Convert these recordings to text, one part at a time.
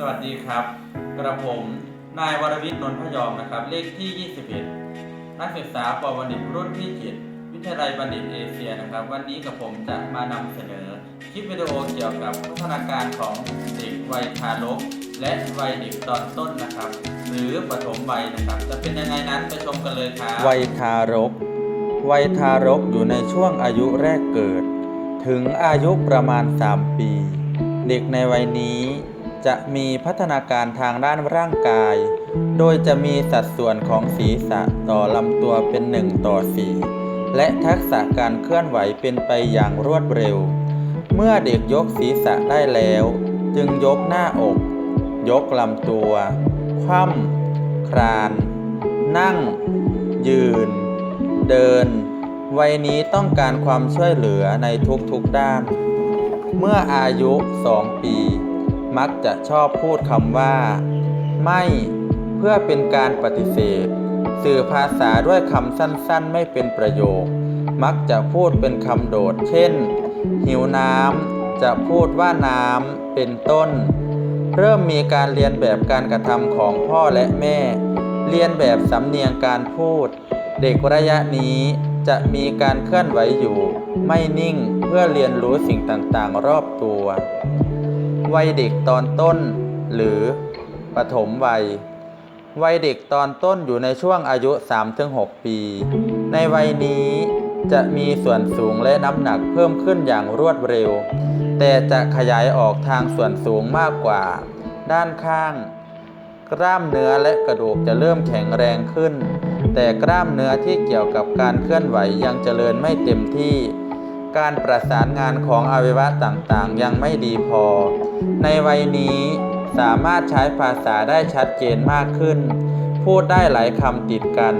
สวัสดีครับ กระผม นายวรวิทย์นนทพยอมนะครับ เลขที่ 21 นักศึกษาปวนิตรุ่นที่7วิทยาลัยบัณฑิตเอเชียนะครับ วันนี้กับผมจะมานำเสนอ คลิปวิดีโอเกี่ยวกับพัฒนาการของเด็กวัยทารก และวัยเด็กตอนต้นนะครับ หรือปฐมวัยนะครับ จะเป็นยังไงนั้นไปชมกันเลยครับ วัยทารก วัยทารกอยู่ในช่วงอายุแรกเกิด ถึงอายุประมาณ 3 ปี เด็กในวัยนี้ จะมีพัฒนาการทางด้านร่างกาย โดยจะมีสัดส่วนของศีรษะต่อลำตัวเป็น 1 ต่อ 4 และทักษะการเคลื่อนไหวเป็นไปอย่างรวดเร็ว เมื่อเด็กยกศีรษะได้แล้ว จึงยกหน้าอก ยกลำตัว คว่ำคลาน นั่ง ยืน เดิน วัยนี้ต้องการความช่วยเหลือในทุกๆด้าน เมื่ออายุ 2 ปี มักจะชอบพูดคำว่า ไม่เพื่อเป็นการปฏิเสธ สื่อภาษาด้วยคำสั้นๆ ไม่เป็นประโยค มักจะพูดเป็นคำโดด เช่น หิวน้ำจะพูดว่าน้ำเป็นต้น เริ่มมีการเรียนแบบการกระทำของพ่อและแม่ เรียนแบบสำเนียงการพูด เด็กระยะนี้จะมีการเคลื่อนไหวอยู่ ไม่นิ่งเพื่อเรียนรู้สิ่งต่างๆ รอบตัว วัยเด็กตอนต้น หรือปฐมวัย วัยเด็กตอนต้นอยู่ในช่วงอายุ 3-6 ปี ในวัยนี้จะมีส่วนสูงและน้ำหนักเพิ่มขึ้นอย่างรวดเร็ว แต่จะขยายออกทางส่วนสูงมากกว่า ด้านข้าง กล้ามเนื้อและกระดูกจะเริ่มแข็งแรงขึ้น แต่กล้ามเนื้อที่เกี่ยวกับการเคลื่อนไหวยังเจริญไม่เต็มที่ การประสานงานของอวัยวะต่างๆ ยังไม่ดีพอ ในวัยนี้สามารถใช้ภาษาได้ชัดเจนมากขึ้น พูดได้หลายคำติดกัน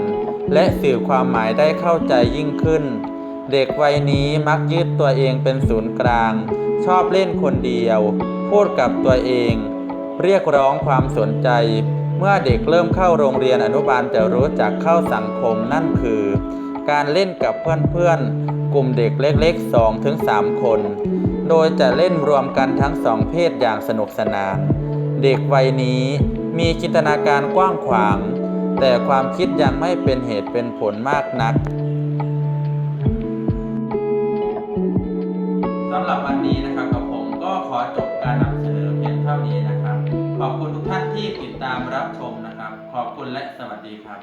และสื่อความหมายได้เข้าใจยิ่งขึ้น เด็กวัยนี้มักยึดตัวเองเป็นศูนย์กลาง ชอบเล่นคนเดียว พูดกับตัวเอง เรียกร้องความสนใจ เมื่อเด็กเริ่มเข้าโรงเรียนอนุบาลจะรู้จักเข้าสังคมนั่นคือ การเล่นกับเพื่อนๆ ลุ่มเด็กเล็กๆ 2-3 คน โดยจะเล่นรวมกันทั้งสองเพศอย่างสนุกสนาน เด็กวัยนี้มีจินตนาการกว้างขวาง แต่ความคิดยังไม่เป็นเหตุเป็นผลมากนักสำหรับวันนี้นะครับกับผมก็ขอจบการนำเสนอเพียงเท่านี้นะครับ ขอบคุณทุกท่านที่ติดตามรับชมนะครับ ขอบคุณและสวัสดีครับ